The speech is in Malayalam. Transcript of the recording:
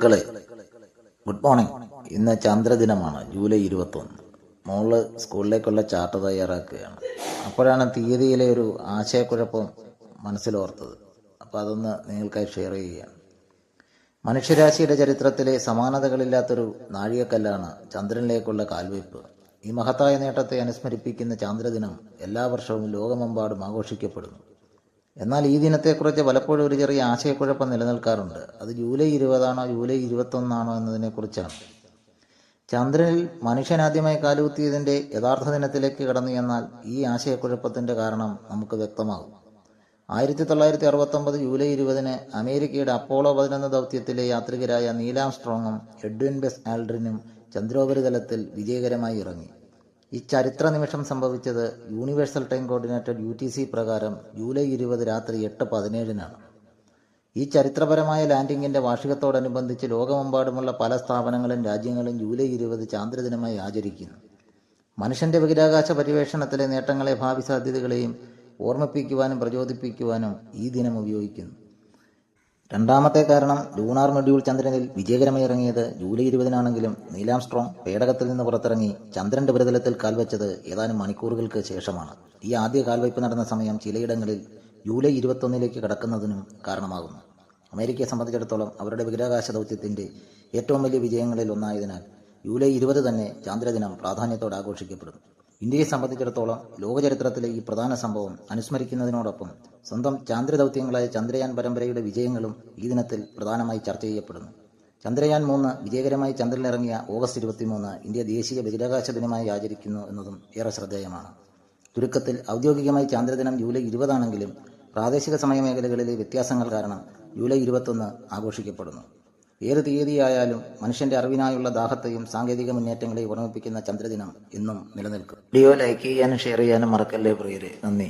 മക്കളെ ഗുഡ് മോർണിംഗ് ഇന്ന് ചന്ദ്രദിനമാണ് ജൂലൈ ഇരുപത്തൊന്ന്. മോൾ സ്കൂളിലേക്കുള്ള ചാർട്ട് തയ്യാറാക്കുകയാണ്. അപ്പോഴാണ് തീയതിയിലെ ഒരു ആശയക്കുഴപ്പം മനസ്സിലോർത്തത്. അപ്പോൾ അതൊന്ന് നിങ്ങൾക്കായി ഷെയർ ചെയ്യുകയാണ്. മനുഷ്യരാശിയുടെ ചരിത്രത്തിലെ സമാനതകളില്ലാത്തൊരു നാഴികക്കല്ലാണ് ചന്ദ്രനിലേക്കുള്ള കാൽവയ്പ്. ഈ മഹത്തായ നേട്ടത്തെ അനുസ്മരിപ്പിക്കുന്ന ചാന്ദ്രദിനം എല്ലാ വർഷവും ലോകമെമ്പാടും ആഘോഷിക്കപ്പെടുന്നു. എന്നാൽ ഈ ദിനത്തെക്കുറിച്ച് പലപ്പോഴും ഒരു ചെറിയ ആശയക്കുഴപ്പം നിലനിൽക്കാറുണ്ട്. അത് ജൂലൈ ഇരുപതാണോ ജൂലൈ ഇരുപത്തൊന്നാണോ എന്നതിനെക്കുറിച്ചാണ്. ചന്ദ്രനിൽ മനുഷ്യനാദ്യമായി കാലുകുത്തിയതിന്റെ യഥാർത്ഥ ദിനത്തിലേക്ക് കടന്നു എന്നാൽ ഈ ആശയക്കുഴപ്പത്തിന്റെ കാരണം നമുക്ക് വ്യക്തമാകും. ആയിരത്തി തൊള്ളായിരത്തി അറുപത്തൊമ്പത് ജൂലൈ ഇരുപതിന് അമേരിക്കയുടെ അപ്പോളോ പതിനൊന്ന് ദൗത്യത്തിലെ യാത്രികരായ നീലാം സ്ട്രോങ്ങും എഡ്വിൻ ബെസ് ആൽഡ്രിനും ചന്ദ്രോപരിതലത്തിൽ വിജയകരമായി ഇറങ്ങി. ഈ ചരിത്ര നിമിഷം സംഭവിച്ചത് universal time coordinated U T C പ്രകാരം ജൂലൈ ഇരുപത് രാത്രി എട്ട് പതിനേഴിനാണ്. ഈ ചരിത്രപരമായ ലാൻഡിങ്ങിന്റെ വാർഷികത്തോടനുബന്ധിച്ച് ലോകമെമ്പാടുമുള്ള പല സ്ഥാപനങ്ങളും രാജ്യങ്ങളും ജൂലൈ ഇരുപത് ചാന്ദ്രദിനമായി ആചരിക്കുന്നു. മനുഷ്യന്റെ ബഹിരാകാശ പര്യവേഷണത്തിലെ നേട്ടങ്ങളെ ഭാവി സാധ്യതകളെയും ഓർമ്മിപ്പിക്കുവാനും പ്രചോദിപ്പിക്കുവാനും ഈ ദിനം ഉപയോഗിക്കുന്നു. രണ്ടാമത്തെ കാരണം ലൂണാർ മൊഡ്യൂൾ ചന്ദ്രനിൽ വിജയകരമായി ഇറങ്ങിയത് ജൂലൈ ഇരുപതിനാണെങ്കിലും നീലാം സ്ട്രോങ് പേടകത്തിൽ നിന്ന് പുറത്തിറങ്ങി ചന്ദ്രന്റെ ഉപരിതലത്തിൽ കാൽവെച്ചത് ഏതാനും മണിക്കൂറുകൾക്ക് ശേഷമാണ്. ഈ ആദ്യ കാൽവയ്പ് നടന്ന സമയം ചിലയിടങ്ങളിൽ ജൂലൈ ഇരുപത്തൊന്നിലേക്ക് കടക്കുന്നതിനും കാരണമാകുന്നു. അമേരിക്കയെ സംബന്ധിച്ചിടത്തോളം അവരുടെ ബഹിരാകാശ ദൗത്യത്തിന്റെ ഏറ്റവും വലിയ വിജയങ്ങളിൽ ഒന്നായതിനാൽ ജൂലൈ ഇരുപത് തന്നെ ചാന്ദ്രദിനം പ്രാധാന്യത്തോടെ ആഘോഷിക്കപ്പെടുന്നു. ഇന്ത്യയെ സംബന്ധിച്ചിടത്തോളം ലോകചരിത്രത്തിലെ ഈ പ്രധാന സംഭവം അനുസ്മരിക്കുന്നതിനോടൊപ്പം സ്വന്തം ചാന്ദ്രദൗത്യങ്ങളായ ചന്ദ്രയാൻ പരമ്പരയുടെ വിജയങ്ങളും ഈ ദിനത്തിൽ പ്രധാനമായി ചർച്ച ചെയ്യപ്പെടുന്നു. ചന്ദ്രയാൻ മൂന്ന് വിജയകരമായി ചന്ദ്രനിലിറങ്ങിയ ഓഗസ്റ്റ് ഇരുപത്തിമൂന്ന് ഇന്ത്യ ദേശീയ ബഹിരാകാശ ദിനമായി ആചരിക്കുന്നു എന്നതും ഏറെ ശ്രദ്ധേയമാണ്. ചുരുക്കത്തിൽ ഔദ്യോഗികമായി ചാന്ദ്രദിനം ജൂലൈ ഇരുപതാണെങ്കിലും പ്രാദേശിക സമയമേഖലകളിലെ വ്യത്യാസങ്ങൾ കാരണം ജൂലൈ ഇരുപത്തൊന്ന് ആഘോഷിക്കപ്പെടുന്നു. ഏത് തീയതിയായാലും മനുഷ്യന്റെ അറിവിനായുള്ള ദാഹത്തെയും സാങ്കേതിക മുന്നേറ്റങ്ങളെയും ഓർമ്മിപ്പിക്കുന്ന ചന്ദ്രദിനം ഇന്നും നിലനിൽക്കും. വീഡിയോ ലൈക്ക് ചെയ്യാനും ഷെയർ ചെയ്യാനും മറക്കല്ലേ പ്രിയരെ. നന്ദി.